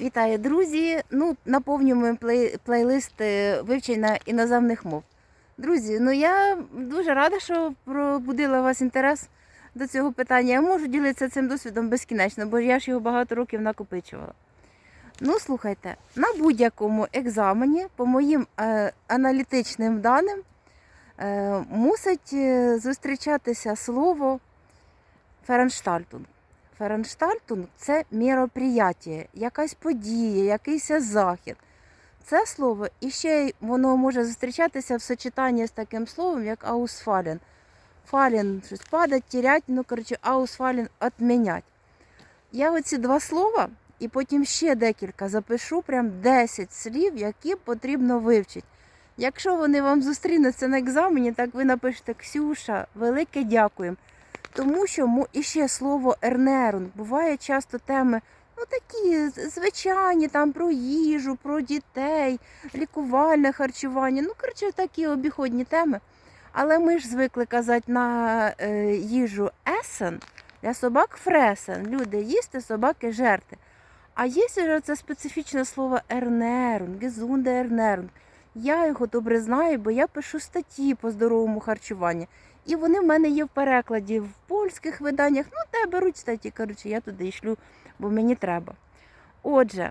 Вітаю, друзі! Ну, наповнюємо плей- плейлист е, вивчення іноземних мов. Друзі, ну я дуже рада, що пробудила вас інтерес до цього питання. Я можу ділитися цим досвідом безкінечно, бо я ж його багато років накопичувала. Ну, слухайте, на будь-якому екзамені, по моїм е, аналітичним даним, е, мусить е, зустрічатися слово Ференштальтунг. Ференштальтунг це мероприятие, якась подія, якийсь захід. Це слово і ще воно може зустрічатися в сочетанні з таким словом, як аусфален. Фален щось падать, тірять, ну коротше, аусфален отмінять. Я оці два слова і потім ще декілька запишу, прям 10 слів, які потрібно вивчити. Якщо вони вам зустрінуться на екзамені, так ви напишете Ксюша, велике дякуємо. Тому що мо- іще слово ернерунг буває часто теми, ну такі звичайні, там про їжу, про дітей, лікувальне харчування. Ну, коротше, такі обіходні теми. Але ми ж звикли казати на е, їжу есен, для собак фресен. Люди їсти, собаки жерти. А є це специфічне слово ернерунг, гезунде ернерунг. Я його добре знаю, бо я пишу статті по здоровому харчуванню. І вони в мене є в перекладі в польських виданнях. Ну, те беруть статті, коротше, я туди йшлю, бо мені треба. Отже,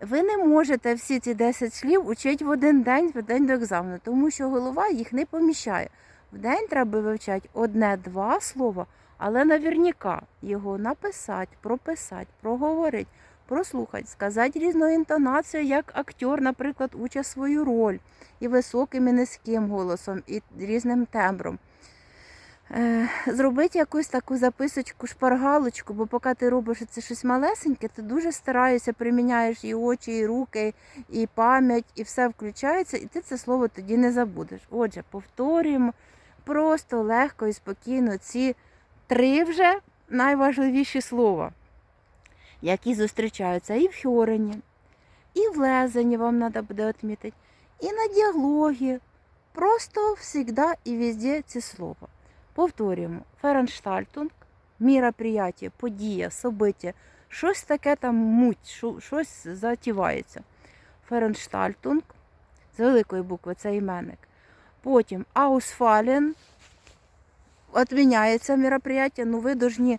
ви не можете всі ці 10 слів учити в один день, в день до екзамену, тому що голова їх не поміщає. В день треба вивчати одне-два слова, але наверняка його написати, прописати, проговорити, прослухати, сказати різною інтонацією, як актер, наприклад, учить свою роль і високим, і низьким голосом, і різним тембром. Е, Зробити якусь таку записочку, шпаргалочку, бо поки ти робиш це щось малесеньке, ти дуже стараєшся, приміняєш і очі, і руки, і пам'ять, і все включається, і ти це слово тоді не забудеш. Отже, повторюємо просто легко і спокійно ці три вже найважливіші слова, які зустрічаються і в Хьорені, і в Лезені вам треба буде відмітити, і на діалогі. Просто всегда і везде ці слова. Повторюємо, Ференштальтунг, мероприятие, подія, собиття, щось таке там муть, щось затівається. Ференштальтунг, з великої букви це іменник. Потім Аусфален, відміняється мероприятие, ну ви повинні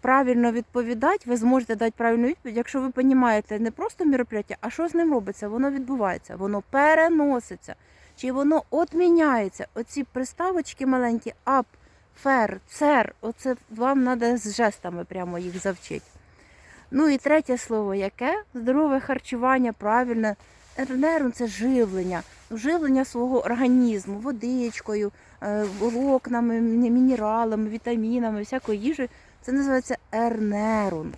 правильно відповідати, ви зможете дати правильну відповідь, якщо ви розумієте не просто мероприятие, а що з ним робиться, воно відбувається, воно переноситься. Чи воно відміняється? Оці приставочки маленькі, ап, фер, цер, оце вам треба з жестами прямо їх завчити. Ну і третє слово, яке? Здорове харчування, правильне. Ернерун це живлення, живлення свого організму, водичкою, е, волокнами, мінералами, вітамінами, всякою їжею. Це називається ернерунг.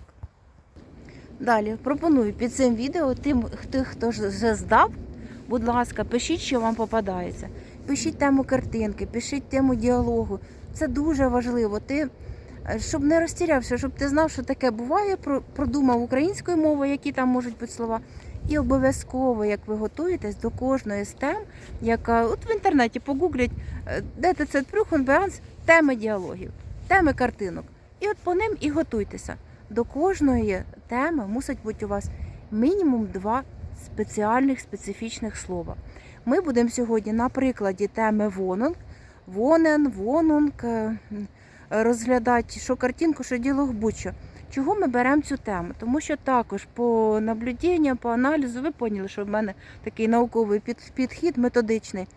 Далі пропоную під цим відео тим, тих, хто вже здав, будь ласка, пишіть, що вам попадається. Пишіть тему картинки, пишіть тему діалогу. Це дуже важливо. Ти, е, щоб не розтірявся, щоб ти знав, що таке буває, продумав українською мовою, які там можуть бути слова. І обов'язково, як ви готуєтесь до кожної з тем, яка от в інтернеті погуглять, е, де це Прюхенбеанс, теми діалогів, теми картинок. І от по ним і готуйтеся. До кожної теми мусить бути у вас мінімум два спеціальних специфічних слова. Ми будемо сьогодні на прикладі теми вонунг, вонен, вонунг, е, розглядати що картинку, що діалог будь-що. Чого ми беремо цю тему? Тому що також по наблюденню, по аналізу, ви поняли, що в мене такий науковий підхід методичний.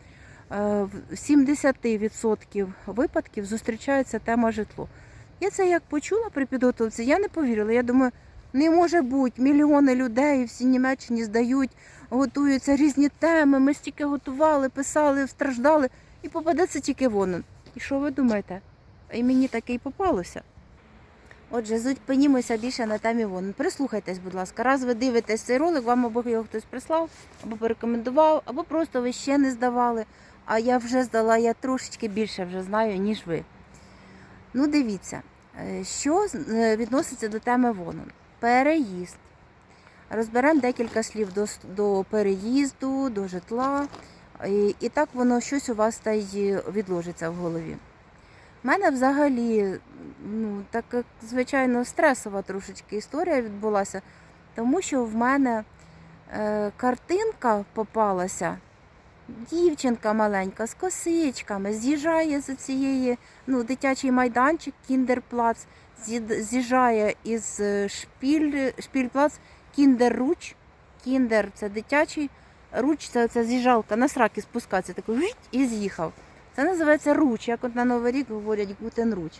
Е, В 70% випадків зустрічається тема житло. Я це як почула при підготовці, я не повірила. Я думаю, не може бути мільйони людей, всі Німеччині здають, готуються різні теми. Ми стільки готували, писали, страждали, і попадеться тільки воно. І що ви думаєте? І мені таке й попалося. Отже, зупинімося більше на темі вон. Прислухайтесь, будь ласка. Раз ви дивитесь цей ролик, вам або його хтось прислав, або порекомендував, або просто ви ще не здавали. А я вже здала, я трошечки більше вже знаю, ніж ви. Ну, дивіться, е, що е, відноситься до теми вону. Переїзд. Розберемо декілька слів до, до переїзду, до житла. І, і так воно щось у вас та й відложиться в голові. У мене взагалі, ну, так як, звичайно, стресова трошечки історія відбулася. Тому що в мене е, картинка попалася. Дівчинка маленька з косичками, з'їжджає з цієї, ну, дитячий майданчик, кіндерплац, з'їжджає із е, шпіль, шпільплац, кіндерруч. Кіндер це дитячий, руч це, це з'їжджалка, на сраки спускатися, такий і з'їхав. Це називається руч, як от на Новий рік говорять гутен руч.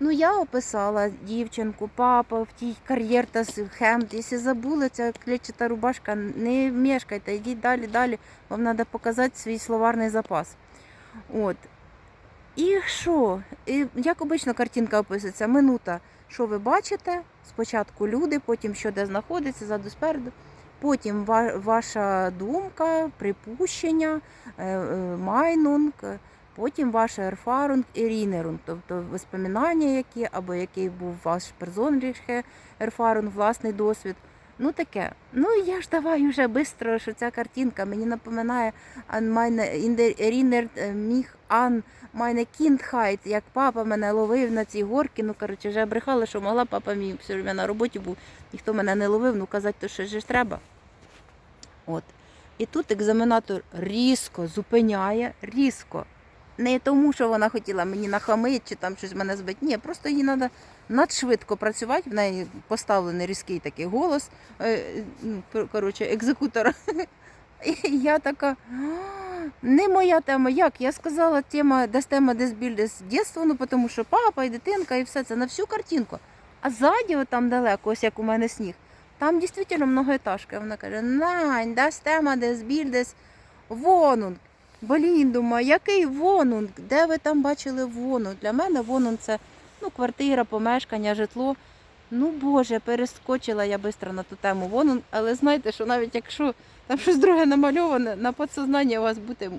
Ну, я описала дівчинку, папа в тій кар'єр та хемд. Якщо забули, ця клетчата рубашка, не мешкайте, йдіть далі, далі. Вам треба показати свій словарний запас. От. І що? І, як обично картинка описується, минута, що ви бачите, спочатку люди, потім що де знаходиться, ззаду спереду. Потім ваша думка, припущення, е, е, майнунг, потім ваша ерфарунг і рінерунг, тобто воспоминання, які або який був ваш перзонліхе ерфарунг, власний досвід. Ну таке. Ну я ж давай уже швидко, що ця картинка мені напоминає erinnert міг ан meine Kindheit, як папа мене ловив на цій горці. Ну коротше, вже брехала, що могла, папа мій все время на роботі був, ніхто мене не ловив, ну казати, то що ж треба. От. І тут екзаменатор різко зупиняє, різко. Не тому, що вона хотіла мені нахамити чи там щось мене збити. Ні, просто їй треба надшвидко працювати. В неї поставлений різкий такий голос, е, ну, кор- коротше, екзекутора. І я така. Не моя тема. Як? Я сказала, тема десь тема десь більде з дитинства, ну тому що папа і дитинка, і все це на всю картинку. А ззаді, там далеко, ось як у мене сніг, там дійсно многоетажка. Вона каже: Нань, десь тема десь більдесь вонунг. Блін, думаю, який вонунг? Де ви там бачили вонунг? Для мене вонунг це ну, квартира, помешкання, житло. Ну Боже, перескочила я швидко на ту тему вонунг, але знаєте, що навіть якщо там щось друге намальоване, на підсознанні у вас бути,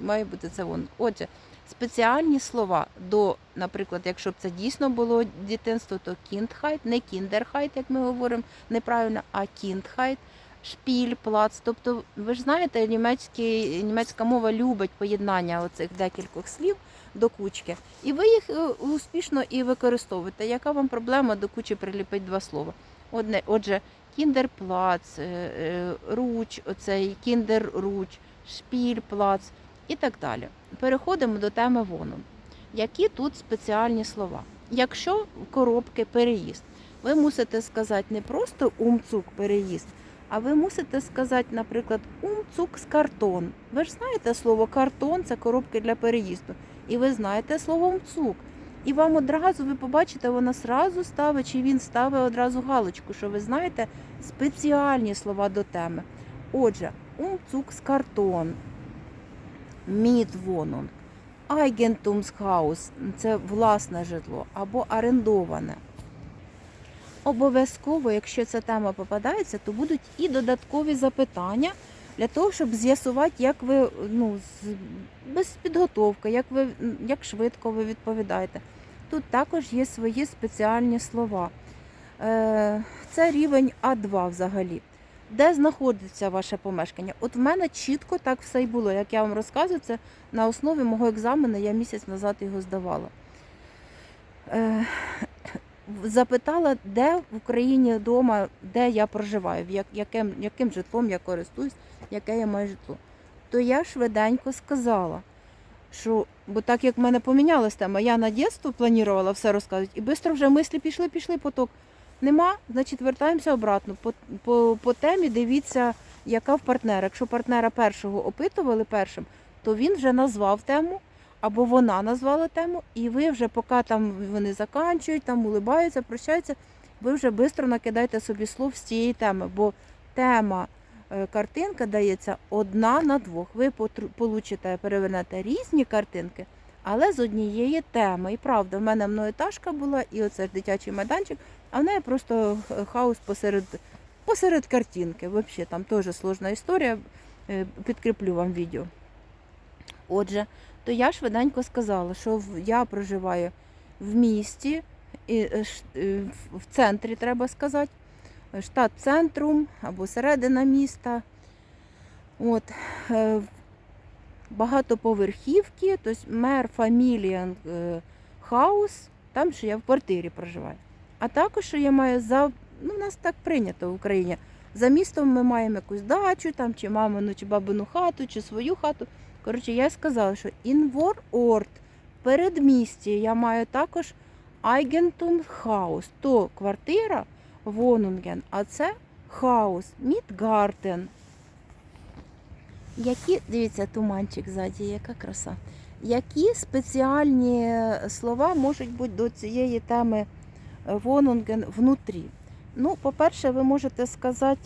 має бути це вонунг. Отже, спеціальні слова до, наприклад, якщо б це дійсно було дитинство, то кіндхайт, не кіндерхайт, як ми говоримо неправильно, а кіндхайт шпіль, плац. Тобто, ви ж знаєте, німецький, німецька мова любить поєднання оцих декількох слів до кучки. І ви їх е, успішно і використовуєте. Яка вам проблема до кучі приліпити два слова? Одне, отже, кіндерплац, е, е, руч, оцей кіндерруч, шпільплац і так далі. Переходимо до теми вону. Які тут спеціальні слова? Якщо коробки переїзд, ви мусите сказати не просто умцук переїзд, а ви мусите сказати, наприклад, умцук з картон. Ви ж знаєте слово картон це коробки для переїзду. І ви знаєте слово умцук. І вам одразу ви побачите, вона сразу ставить, чи він ставить одразу галочку, що ви знаєте спеціальні слова до теми. Отже, умцук з картон, мідвонун, Eigentumshaus – це власне житло або орендоване. Обов'язково, якщо ця тема попадається, то будуть і додаткові запитання для того, щоб з'ясувати, як ви ну, без підготовки, як, ви, як швидко ви відповідаєте. Тут також є свої спеціальні слова. Е, Це рівень А2 взагалі. Де знаходиться ваше помешкання? От в мене чітко так все і було. Як я вам розказую, це на основі мого екзамену я місяць назад його здавала. Запитала, де в Україні вдома, де я проживаю, яким, яким житлом я користуюсь, яке я маю житло. То я швиденько сказала, що, бо так як в мене помінялась тема, я на дитинство планувала все розказувати, і швидко вже мислі пішли, пішли поток. Нема, значить вертаємося обратно. По, по, по темі дивіться, яка в партнера. Якщо партнера першого опитували першим, то він вже назвав тему, або вона назвала тему, і ви вже, поки там вони заканчують, там улибаються, прощаються, ви вже швидко накидаєте собі слов з цієї теми, бо тема е, картинка дається одна на двох. Ви получите, перевернете різні картинки, але з однієї теми. І правда, в мене многоетажка була, і оце ж дитячий майданчик, а в неї просто хаос посеред, посеред картинки. Взагалі, там теж сложна історія. Е, Підкріплю вам відео. Отже, то я швиденько сказала, що я проживаю в місті, і, е, е, в- в центрі, треба сказати, штат центрум або середина міста. От, е, багатоповерхівки, тобто мер фамілія хаус, там що я в квартирі проживаю. А також що я маю за Ну, у нас так прийнято в Україні. За містом ми маємо якусь дачу, там, чи мамину, чи бабину хату, чи свою хату. Коротше, я сказала, що інворорт, передмісті, я маю також Eigentum Хаус, то квартира Вонунген, а це хаус, Мідгартен. Які, дивіться, туманчик ззаді, яка краса. Які спеціальні слова можуть бути до цієї теми Вонунген внутрі? Ну, по-перше, ви можете сказати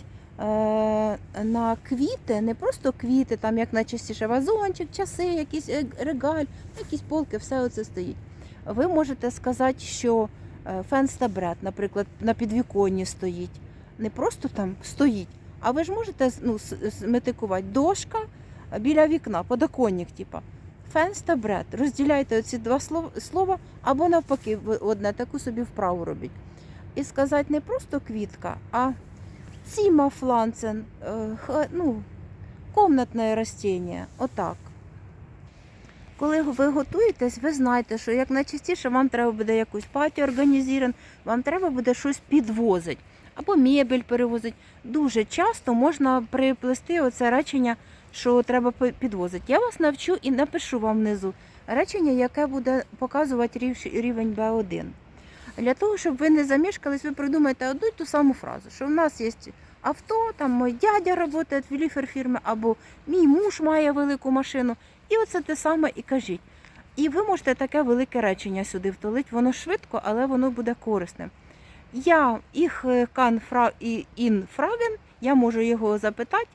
на квіти, не просто квіти, там як найчастіше вазончик, часи, якісь е, регаль, якісь полки, все оце стоїть. Ви можете сказати, що е, фенстабред, наприклад, на підвіконні стоїть. Не просто там стоїть, а ви ж можете ну, с- дошка біля вікна, подоконник, типа. Фенстабред. Розділяйте оці два слова, або навпаки, одне таку собі вправу робіть. І сказати не просто квітка, а ціма фланцен, е, ну, комнатне растіння. Отак. Коли ви готуєтесь, ви знаєте, що як найчастіше вам треба буде якусь паті організувати, вам треба буде щось підвозити або мебель перевозити. Дуже часто можна приплести оце речення, що треба підвозити. Я вас навчу і напишу вам внизу речення, яке буде показувати рівень Б1. Для того, щоб ви не замішкались, ви придумаєте одну й ту саму фразу, що в нас є авто, там мій дядя працює в ліферфірмі, або мій муж має велику машину. І оце те саме і кажіть. І ви можете таке велике речення сюди втулити, воно швидко, але воно буде корисним. Я їх кан фра і ін фраген, я можу його запитати,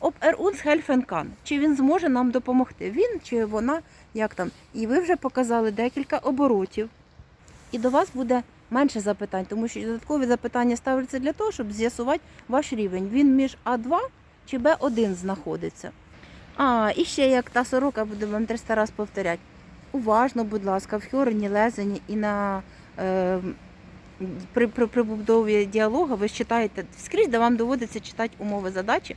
об er uns helfen чи він зможе нам допомогти. Він чи вона, як там. І ви вже показали декілька оборотів. І до вас буде менше запитань, тому що додаткові запитання ставляться для того, щоб з'ясувати ваш рівень. Він між А2 чи Б1 знаходиться. А, і ще як та сорока, буду вам 300 раз повторяти. Уважно, будь ласка, в хьорені, лезені і на е, при, при, при побудові діалогу ви читаєте скрізь, де вам доводиться читати умови задачі.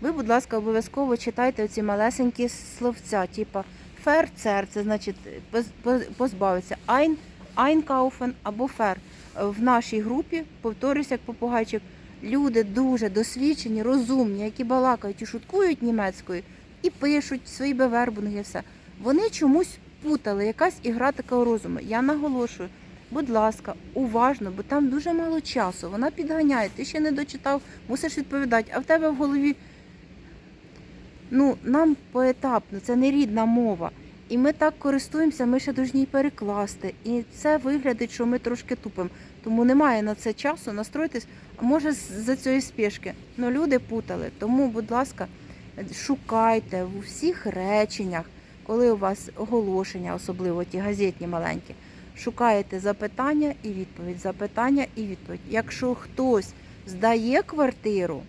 Ви, будь ласка, обов'язково читайте оці малесенькі словця, типа фер-цер, це значить поз- поз- позбавитися, айн, айнкауфен або фер. В нашій групі, повторюся, як попугайчик, люди дуже досвідчені, розумні, які балакають і шуткують німецькою, і пишуть свої бевербунги, все. Вони чомусь путали, якась ігра такого розуму. Я наголошую, будь ласка, уважно, бо там дуже мало часу. Вона підганяє, ти ще не дочитав, мусиш відповідати, а в тебе в голові. Ну, нам поетапно, це не рідна мова. І ми так користуємося, ми ще повинні перекласти. І це виглядить, що ми трошки тупимо. Тому немає на це часу настроїтись, а може з-за цієї спешки. Ну люди путали. Тому, будь ласка, шукайте в усіх реченнях, коли у вас оголошення, особливо ті газетні маленькі, шукаєте запитання і відповідь, запитання і відповідь. Якщо хтось здає квартиру,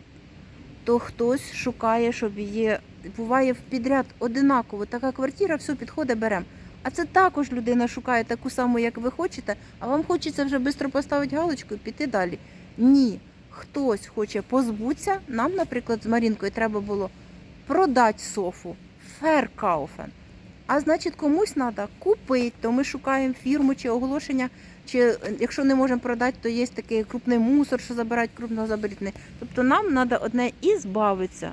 то хтось шукає, щоб її буває в підряд одинаково. Така квартира, все підходить, беремо. А це також людина шукає таку саму, як ви хочете, а вам хочеться вже швидко поставити галочку і піти далі. Ні, хтось хоче позбутися. Нам, наприклад, з Марінкою треба було продати софу, феркауфен. А значить, комусь треба купити, то ми шукаємо фірму чи оголошення, чи е, якщо не можемо продати, то є такий крупний мусор, що забирають крупного заберітний. Тобто нам треба одне і збавитися.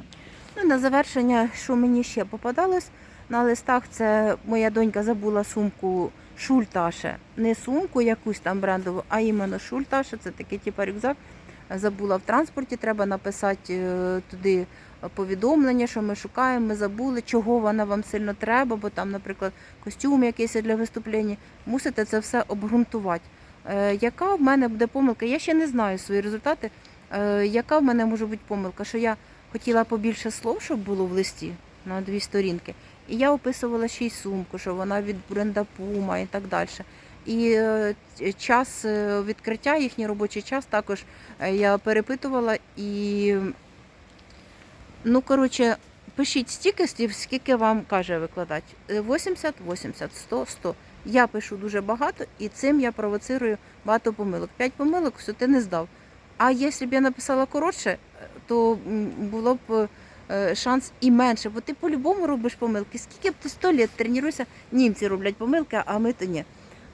Ну, на завершення, що мені ще попадалось на листах, це моя донька забула сумку Шульташе. Не сумку якусь там брендову, а іменно Шульташе. Це такий типу рюкзак. Забула в транспорті, треба написати е, туди повідомлення, що ми шукаємо, ми забули, чого вона вам сильно треба, бо там, наприклад, костюм якийсь для виступлення. Мусите це все обґрунтувати. Е, Яка в мене буде помилка? Я ще не знаю свої результати. Е, Яка в мене може бути помилка? Що я хотіла побільше слов, щоб було в листі на дві сторінки. І я описувала ще й сумку, що вона від бренда Puma і так далі. І е, час е, відкриття, їхній робочий час також е, я перепитувала і ну коротше, пишіть стільки слів, скільки вам каже викладач. Е, 80, 80, 100, 100. Я пишу дуже багато і цим я провоцирую багато помилок. П'ять помилок, все ти не здав. А якщо б я написала коротше, то було б е, шанс і менше, бо ти по-любому робиш помилки. Скільки б ти сто літ тренуєшся, німці роблять помилки, а ми то ні.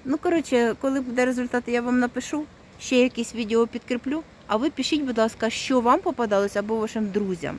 Ну, коротше, коли буде результат, я вам напишу, ще якісь відео підкріплю. А ви пишіть, будь ласка, що вам попадалося або вашим друзям.